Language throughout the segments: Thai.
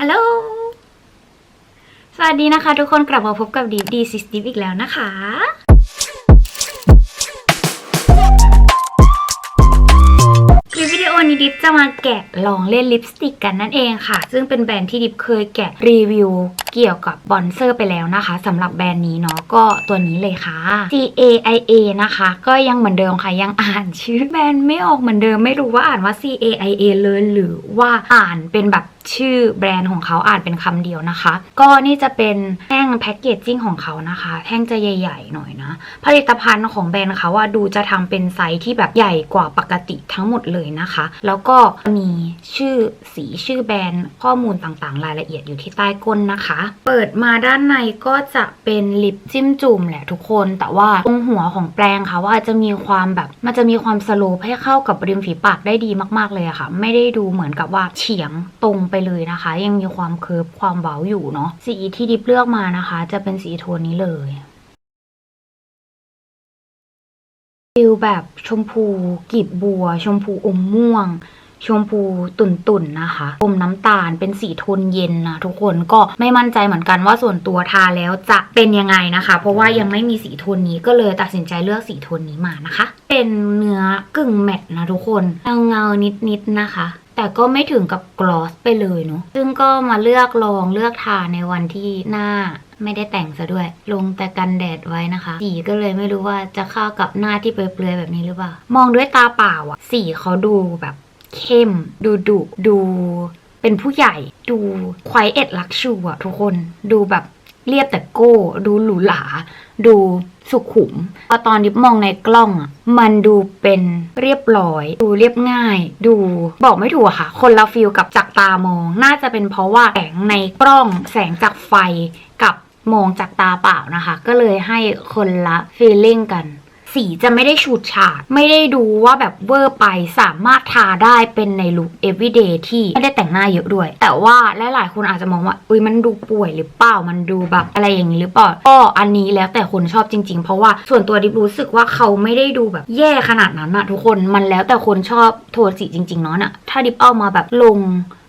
ฮัลโหล สวัสดีนะคะทุกคนกลับมาพบกับดีดีซิสติฟอีกแล้วนะคะ คลิปวิดีโอนี้ดิฟจะมาแกะลองเล่นลิปสติกกันนั่นเองค่ะ ซึ่งเป็นแบรนด์ที่ดิฟเคยแกะรีวิว เกี่ยวกับบอนเซอร์ไปแล้วนะคะสำหรับแบรนด์นี้เนาะก็ตัวนี้เลยค่ะ C A I A นะคะ ก็ยังเหมือนเดิมค่ะยังอ่านชื่อแบรนด์ไม่ออกเหมือนเดิมไม่รู้ว่าอ่านว่า C A I A เลยหรือว่าอ่านเป็นแบบชื่อแบรนด์ของเขาอ่านเป็นคำเดียวนะคะ ก็นี่จะเป็นแท่งแพ็กเกจจิ้งของเขานะคะ แท่งจะใหญ่ ๆ หน่อยนะ ผลิตภัณฑ์ของแบรนด์เขาว่าดูจะทำเป็นไซส์ที่แบบใหญ่กว่าปกติทั้งหมดเลยนะคะ แล้วก็มีชื่อสีชื่อแบรนด์ข้อมูลต่างๆ รายละเอียดอยู่ที่ใต้ก้นนะคะเปิดมาด้านในก็จะเป็นลิปจิ้มจุ่มแหละทุกคน แต่ว่าตรงหัวของแปรงค่ะว่าจะมีความแบบมันจะมีความสโลปให้เข้ากับริมฝีปากได้ดีมากๆเลยอะค่ะ ไม่ได้ดูเหมือนกับว่าเฉียงตรงไปเลยนะคะ ยังมีความเคิร์ฟความเว้าอยู่เนาะสีที่ดิบเลือกมานะคะ จะเป็นสีโทนนี้เลยฟิลแบบชมพูกีบบัว ชมพูอมม่วง ชมพูตุ่นๆนนะคะอมน้ำตาลเป็นสีโทนเย็นนะทุกคนก็ไม่มั่นใจเหมือนกันว่าส่วนตัวทาแล้วจะเป็นยังไงนะคะ เพราะว่ายังไม่มีสีโทนนี้ก็เลยตัดสินใจเลือกสีโทนนี้มานะคะ เป็นเนื้อกึ่งแมตต์นะทุกคนเงาเงาๆนิดๆนะคะแต่ก็ไม่ถึงกับกลอสไปเลยเนาะ ซึ่งก็มาเลือกลองเลือกทาในวันที่หน้าไม่ได้แต่งซะด้วย ลงแต่กันแดดไว้นะคะ สีก็เลยไม่รู้ว่าจะเข้ากับหน้าที่เปลือยๆแบบนี้หรือเปล่า มองด้วยตาเปล่าอะสีเขาดูแบบ เข้ม ดูดุดูเป็นผู้ใหญ่ ดูควายเอ็ดลักชูอะทุกคนดูแบบเรียบแต่โก้ ดูหรูหรา ดูสุขุมพอตอนดิบมองในกล้องอะมันดูเป็นเรียบร้อย ดูเรียบง่าย ดูบอกไม่ถูกค่ะ คนละฟิลกับจากตามอง น่าจะเป็นเพราะว่าแสงในกล้องแสงจากไฟกับมองจากตาเปล่านะคะ ก็เลยให้คนละฟีลลิ่งกัน สีจะไม่ได้ฉูดฉาด ไม่ได้ดูว่าแบบเวอร์ไปสามารถทาได้เป็นในลุค everyday ที่ไม่ได้แต่งหน้าเยอะด้วย แต่ว่าหลายๆคนอาจจะมองว่าอุ้ยมันดูป่วยหรือเปล่ามันดูแบบอะไรอย่างนี้หรือเปล่าก็อันนี้แล้วแต่คนชอบจริง ๆ เพราะว่าส่วนตัวดิบรู้สึกว่าเขาไม่ได้ดูแบบแย่ขนาดนั้นอะทุกคนมันแล้วแต่คนชอบโทนสีจริงๆเนาะน่ะถ้าดิบเอามาแบบลง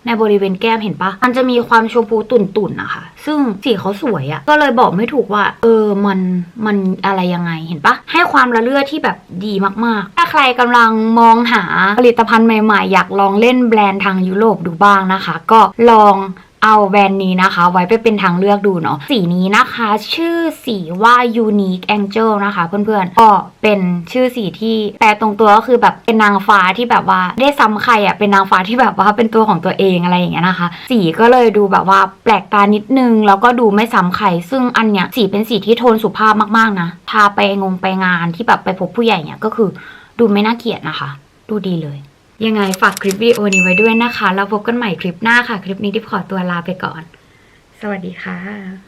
ในบริเวณแก้มเห็นปะมันจะมีความชมพูตุ่นๆนะคะ ซึ่งสีเขาสวยอะ่ะ ก็เลยบอกไม่ถูกว่า เออมันมันอะไรยังไงเห็นปะให้ความละเลือดที่แบบดีมากๆ ถ้าใครกำลังมองหาผลิตภัณฑ์ใหม่ๆ อยากลองเล่นแบรนด์ทางยุโรปดูบ้างนะคะ ก็ลอง เอาแบรนด์นี้นะคะ ไว้ไปเป็นทางเลือกดูเนาะสีนี้นะคะ ชื่อสีว่า Unique Angel นะคะ เพื่อนๆก็เป็นชื่อสีที่แปลตรงตัวก็คือแบบเป็นนางฟ้าที่แบบว่าได้ซ้ำใครอะ่ะเป็นนางฟ้าที่แบบว่าเป็นตัวของตัวเองอะไรอย่างเงี้ยนะคะ สีก็เลยดูแบบว่าแปลกตานิดนึง แล้วก็ดูไม่ซ้ำใครซึ่งอันเนี้ยสีเป็นสีที่โทนสุภาพมากๆนะทาไปงงไปงานที่แบบไปพบผู้ใหญ่เนี่ยก็คือดูไม่น่าเกลียดนะคะ ดูดีเลย ยังไงฝากคลิปวิดีโอนี้ไว้ด้วยนะคะ แล้วพบกันใหม่คลิปหน้าค่ะ คลิปนี้ดิบขอตัวลาไปก่อน สวัสดีค่ะ